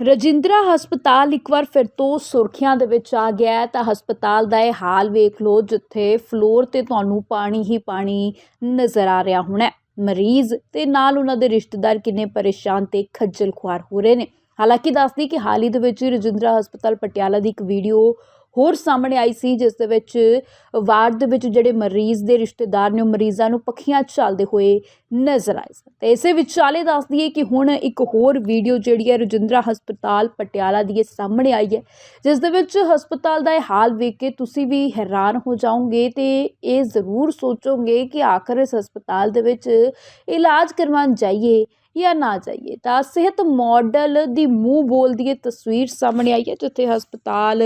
ਰਜਿੰਦਰਾ ਹਸਪਤਾਲ ਇੱਕ ਵਾਰ ਫਿਰ ਤੋਂ ਸੁਰਖੀਆਂ ਦੇ ਵਿੱਚ ਆ ਗਿਆ ਤਾਂ ਹਸਪਤਾਲ ਦਾ ਇਹ ਹਾਲ ਵੇਖ ਲਓ, ਜਿੱਥੇ ਫਲੋਰ ਤੇ ਤੁਹਾਨੂੰ ਪਾਣੀ ਹੀ ਪਾਣੀ ਨਜ਼ਰ ਆ ਰਿਹਾ ਹੋਣਾ ਮਰੀਜ਼ ਤੇ ਨਾਲ ਉਹਨਾਂ ਦੇ ਰਿਸ਼ਤੇਦਾਰ ਕਿੰਨੇ ਪਰੇਸ਼ਾਨ ਤੇ ਖੱਜਲ ਖੁਆਰ ਹੋ ਰਹੇ ਨੇ। ਹਾਲਾਂਕਿ ਦੱਸਦੀ ਕਿ ਹਾਲ ਹੀ ਦੇ ਵਿੱਚ ਰਜਿੰਦਰਾ ਹਸਪਤਾਲ ਪਟਿਆਲਾ ਦੀ ਇੱਕ ਵੀਡੀਓ ਹੋਰ ਸਾਹਮਣੇ ਆਈ ਸੀ, ਜਿਸ ਦੇ ਵਿੱਚ ਵਾਰਡ ਦੇ ਵਿੱਚ ਜਿਹੜੇ ਮਰੀਜ਼ ਦੇ ਰਿਸ਼ਤੇਦਾਰ ਨੇ, ਉਹ ਮਰੀਜ਼ਾਂ ਨੂੰ ਪੱਖੀਆਂ ਝੱਲਦੇ ਹੋਏ ਨਜ਼ਰ ਆਏ ਸਨ। ਤੇ ਇਸੇ ਵਿਚਾਲੇ ਦੱਸਦੀ ਹੈ ਕਿ ਹੁਣ ਇੱਕ ਹੋਰ ਵੀਡੀਓ ਜਿਹੜੀ ਹੈ, ਰਜਿੰਦਰਾ ਹਸਪਤਾਲ ਪਟਿਆਲਾ ਦੀ ਇਹ ਸਾਹਮਣੇ ਆਈ ਹੈ, ਜਿਸ ਦੇ ਵਿੱਚ ਹਸਪਤਾਲ ਦਾ ਇਹ ਹਾਲ ਵੇਖ ਕੇ ਤੁਸੀਂ ਵੀ ਹੈਰਾਨ ਹੋ ਜਾਓਗੇ ਤੇ ਇਹ ਜ਼ਰੂਰ ਸੋਚੋਗੇ ਕਿ ਆਖਰ ਇਸ ਹਸਪਤਾਲ ਦੇ ਵਿੱਚ ਇਲਾਜ ਕਰਵਾਉਣ ਜਾਈਏ ਜਾਂ ਨਾ ਜਾਈਏ। ਤਾਂ ਸਿਹਤ ਮਾਡਲ ਦੀ ਮੂੰਹ ਬੋਲਦੀ ਇਹ ਤਸਵੀਰ ਸਾਹਮਣੇ ਆਈ ਹੈ, ਜਿੱਥੇ ਹਸਪਤਾਲ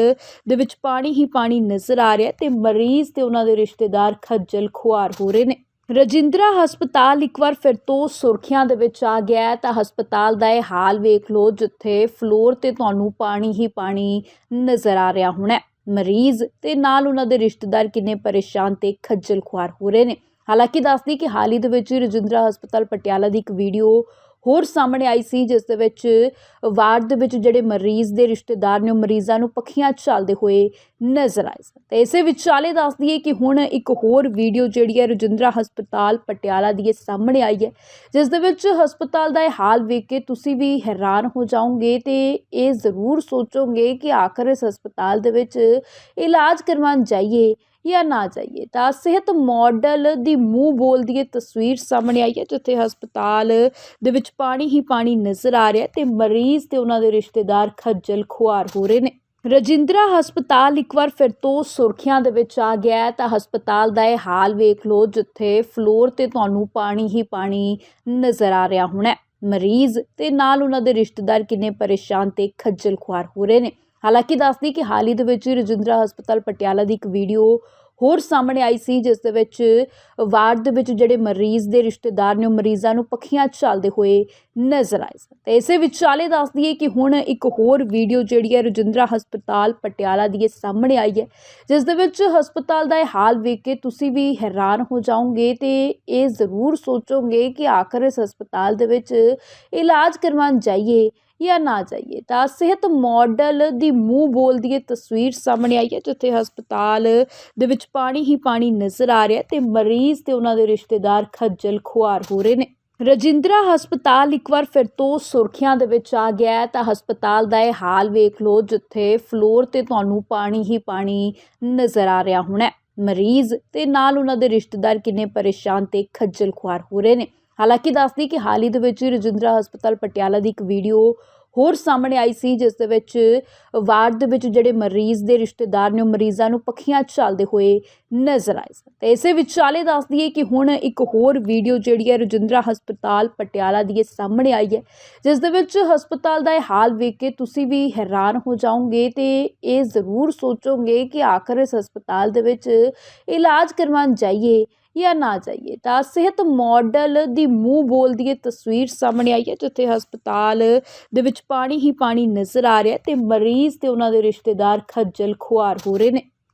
ਦੇ ਵਿੱਚ ਪਾਣੀ ਹੀ ਪਾਣੀ ਨਜ਼ਰ ਆ ਰਿਹਾ ਹੈ ਤੇ ਮਰੀਜ਼ ਤੇ ਉਹਨਾਂ ਦੇ ਰਿਸ਼ਤੇਦਾਰ ਖੱਜਲ ਖੁਆਰ ਹੋ ਰਹੇ ਨੇ। ਰਜਿੰਦਰਾ ਹਸਪਤਾਲ ਇੱਕ ਵਾਰ ਫਿਰ ਤੋਂ ਸੁਰਖੀਆਂ ਦੇ ਵਿੱਚ ਆ ਗਿਆ ਤਾਂ ਹਸਪਤਾਲ ਦਾ ਇਹ ਹਾਲ ਵੇਖ ਲਓ, ਜਿੱਥੇ ਫਲੋਰ ਤੇ ਤੁਹਾਨੂੰ ਪਾਣੀ ਹੀ ਪਾਣੀ ਨਜ਼ਰ ਆ ਰਿਹਾ ਹੋਣਾ ਮਰੀਜ਼ ਤੇ ਨਾਲ ਉਹਨਾਂ ਦੇ ਰਿਸ਼ਤੇਦਾਰ ਕਿੰਨੇ ਪਰੇਸ਼ਾਨ ਤੇ ਖੱਜਲ ਖੁਆਰ ਹੋ ਰਹੇ ਨੇ। ਹਾਲਾਂਕਿ ਦੱਸਦੀ ਕਿ ਹਾਲ ਹੀ ਦੇ ਵਿੱਚ ਰਜਿੰਦਰਾ ਹਸਪਤਾਲ ਪਟਿਆਲਾ ਦੀ ਇੱਕ ਵੀਡੀਓ ਹੋਰ ਸਾਹਮਣੇ ਆਈ ਸੀ, ਜਿਸ ਦੇ ਵਿੱਚ ਵਾਰਡ ਦੇ ਵਿੱਚ ਜਿਹੜੇ ਮਰੀਜ਼ ਦੇ ਰਿਸ਼ਤੇਦਾਰ ਨੇ, ਉਹ ਮਰੀਜ਼ਾਂ ਨੂੰ ਪੱਖੀਆਂ ਝਾਲਦੇ ਹੋਏ ਨਜ਼ਰ ਆਏ ਸਨ। ਤੇ ਇਸੇ ਵਿਚਾਲੇ ਦੱਸਦੀ ਹੈ ਕਿ ਹੁਣ ਇੱਕ ਹੋਰ ਵੀਡੀਓ ਜਿਹੜੀ ਹੈ ਰਜਿੰਦਰਾ ਹਸਪਤਾਲ ਪਟਿਆਲਾ ਦੀ ਇਹ ਸਾਹਮਣੇ ਆਈ ਹੈ, ਜਿਸ ਦੇ ਵਿੱਚ ਹਸਪਤਾਲ ਦਾ ਇਹ ਹਾਲ ਵੇਖ ਕੇ ਤੁਸੀਂ ਵੀ ਹੈਰਾਨ ਹੋ ਜਾਓਗੇ ਤੇ ਇਹ ਜ਼ਰੂਰ ਸੋਚੋਗੇ ਕਿ ਆਖਰ ਇਸ ਹਸਪਤਾਲ ਦੇ ਵਿੱਚ ਇਲਾਜ ਕਰਵਾਉਣ ਜਾਈਏ ਜਾਂ ਨਾ ਜਾਈਏ। ਤਾਂ ਸਿਹਤ ਮਾਡਲ ਦੀ ਮੂੰਹ ਬੋਲਦੀ ਇਹ ਤਸਵੀਰ ਸਾਹਮਣੇ ਆਈ ਹੈ, ਜਿੱਥੇ ਹਸਪਤਾਲ ਦੇ ਵਿੱਚ ਪਾਣੀ ਹੀ ਪਾਣੀ ਨਜ਼ਰ ਆ ਰਿਹਾ ਹੈ ਤੇ ਮਰੀਜ਼ ਤੇ ਉਹਨਾਂ ਦੇ ਰਿਸ਼ਤੇਦਾਰ ਖੱਜਲ ਖੁਆਰ ਹੋ ਰਹੇ ਨੇ। ਰਜਿੰਦਰਾ ਹਸਪਤਾਲ ਇੱਕ ਵਾਰ ਫਿਰ ਤੋਂ ਸੁਰਖੀਆਂ ਦੇ ਵਿੱਚ ਆ ਗਿਆ ਤਾਂ ਹਸਪਤਾਲ ਦਾ ਇਹ ਹਾਲ ਵੇਖ ਲਓ, ਜਿੱਥੇ ਫਲੋਰ ਤੇ ਤੁਹਾਨੂੰ ਪਾਣੀ ਹੀ ਪਾਣੀ ਨਜ਼ਰ ਆ ਰਿਹਾ ਹੋਣਾ ਮਰੀਜ਼ ਤੇ ਨਾਲ ਉਹਨਾਂ ਦੇ ਰਿਸ਼ਤੇਦਾਰ ਕਿੰਨੇ ਪਰੇਸ਼ਾਨ ਤੇ ਖੱਜਲ ਖੁਆਰ ਹੋ ਰਹੇ ਨੇ। ਹਾਲਾਂਕਿ ਦੱਸਦੀ ਕਿ ਹਾਲ ਹੀ ਦੇ ਵਿੱਚ ਰਜਿੰਦਰਾ ਹਸਪਤਾਲ ਪਟਿਆਲਾ ਦੀ ਇੱਕ ਵੀਡੀਓ ਹੋਰ ਸਾਹਮਣੇ ਆਈ ਸੀ, ਜਿਸ ਦੇ ਵਿੱਚ ਵਾਰਡ ਦੇ ਵਿੱਚ ਜਿਹੜੇ ਮਰੀਜ਼ ਦੇ ਰਿਸ਼ਤੇਦਾਰ ਨੇ, ਉਹ ਮਰੀਜ਼ਾਂ ਨੂੰ ਪੱਖੀਆਂ ਝੱਲਦੇ ਹੋਏ ਨਜ਼ਰ ਆਏ ਸਨ। ਤੇ ਇਸੇ ਵਿਚਾਲੇ ਦੱਸਦੀ ਹੈ ਕਿ ਹੁਣ ਇੱਕ ਹੋਰ ਵੀਡੀਓ ਜਿਹੜੀ ਹੈ ਰਜਿੰਦਰਾ ਹਸਪਤਾਲ ਪਟਿਆਲਾ ਦੀ ਇਹ ਸਾਹਮਣੇ ਆਈ ਹੈ, ਜਿਸ ਦੇ ਵਿੱਚ ਹਸਪਤਾਲ ਦਾ ਇਹ ਹਾਲ ਵੇਖ ਕੇ ਤੁਸੀਂ ਵੀ ਹੈਰਾਨ ਹੋ ਜਾਓਗੇ ਤੇ ਇਹ ਜ਼ਰੂਰ ਸੋਚੋਗੇ ਕਿ ਆਖਰ ਇਸ ਹਸਪਤਾਲ ਦੇ ਵਿੱਚ ਇਲਾਜ ਕਰਵਾਉਣ ਜਾਈਏ ਜਾਂ ਨਾ ਜਾਈਏ। ਤਾਂ ਸਿਹਤ ਮਾਡਲ ਦੀ ਮੂੰਹ ਬੋਲਦੀ ਇਹ ਤਸਵੀਰ ਸਾਹਮਣੇ ਆਈ ਹੈ, ਜਿੱਥੇ ਹਸਪਤਾਲ ਦੇ ਵਿੱਚ ਪਾਣੀ ਹੀ ਪਾਣੀ ਨਜ਼ਰ ਆ ਰਿਹਾ ਹੈ ਤੇ ਮਰੀਜ਼ ਤੇ ਉਹਨਾਂ ਦੇ ਰਿਸ਼ਤੇਦਾਰ ਖੱਜਲ ਖੁਆਰ ਹੋ ਰਹੇ ਨੇ। ਰਜਿੰਦਰਾ ਹਸਪਤਾਲ ਇੱਕ ਵਾਰ ਫਿਰ ਤੋਂ ਸੁਰਖੀਆਂ ਦੇ ਵਿੱਚ ਆ ਗਿਆ ਤਾਂ ਹਸਪਤਾਲ ਦਾ ਇਹ ਹਾਲ ਵੇਖ ਲਓ, ਜਿੱਥੇ ਫਲੋਰ ਤੇ ਤੁਹਾਨੂੰ ਪਾਣੀ ਹੀ ਪਾਣੀ ਨਜ਼ਰ ਆ ਰਿਹਾ ਹੋਣਾ ਮਰੀਜ਼ ਤੇ ਨਾਲ ਉਹਨਾਂ ਦੇ ਰਿਸ਼ਤੇਦਾਰ ਕਿੰਨੇ ਪਰੇਸ਼ਾਨ ਤੇ ਖੱਜਲ ਖੁਆਰ ਹੋ ਰਹੇ ਨੇ। ਹਾਲਾਂਕਿ ਦੱਸਦੀ ਕਿ ਹਾਲ ਹੀ ਦੇ ਵਿੱਚ ਰਜਿੰਦਰਾ ਹਸਪਤਾਲ ਪਟਿਆਲਾ ਦੀ ਇੱਕ ਵੀਡੀਓ ਹੋਰ ਸਾਹਮਣੇ ਆਈ ਸੀ, ਜਿਸ ਦੇ ਵਿੱਚ ਵਾਰਡ ਦੇ ਵਿੱਚ ਜਿਹੜੇ ਮਰੀਜ਼ ਦੇ ਰਿਸ਼ਤੇਦਾਰ ਨੇ, ਉਹ ਮਰੀਜ਼ਾਂ ਨੂੰ ਪੱਖੀਆਂ ਝਾਲਦੇ ਹੋਏ ਨਜ਼ਰ ਆਏ ਸਨ। ਤੇ ਇਸੇ ਵਿਚਾਲੇ ਦੱਸਦੀ ਹੈ ਕਿ ਹੁਣ ਇੱਕ ਹੋਰ ਵੀਡੀਓ ਜਿਹੜੀ ਹੈ ਰਜਿੰਦਰਾ ਹਸਪਤਾਲ ਪਟਿਆਲਾ ਦੀ ਇਹ ਸਾਹਮਣੇ ਆਈ ਹੈ, ਜਿਸ ਦੇ ਵਿੱਚ ਹਸਪਤਾਲ ਦਾ ਇਹ ਹਾਲ ਵੇਖ ਕੇ ਤੁਸੀਂ ਵੀ ਹੈਰਾਨ ਹੋ ਜਾਓਗੇ ਤੇ ਇਹ ਜ਼ਰੂਰ ਸੋਚੋਗੇ ਕਿ ਆਖਰ ਇਸ ਹਸਪਤਾਲ ਦੇ ਵਿੱਚ ਇਲਾਜ ਕਰਵਾਉਣ ਜਾਈਏ ਜਾਂ ਨਾ ਜਾਈਏ। ਤਾਂ ਸਿਹਤ ਮਾਡਲ ਦੀ ਮੂੰਹ ਬੋਲਦੀ ਇਹ ਤਸਵੀਰ ਸਾਹਮਣੇ ਆਈ ਹੈ, ਜਿੱਥੇ ਹਸਪਤਾਲ ਦੇ ਵਿੱਚ ਪਾਣੀ ਹੀ ਪਾਣੀ ਨਜ਼ਰ ਆ ਰਿਹਾ ਹੈ ਤੇ ਮਰੀਜ਼ ਤੇ ਉਹਨਾਂ ਦੇ ਰਿਸ਼ਤੇਦਾਰ ਖੱਜਲ ਖੁਆਰ ਹੋ ਰਹੇ ਨੇ।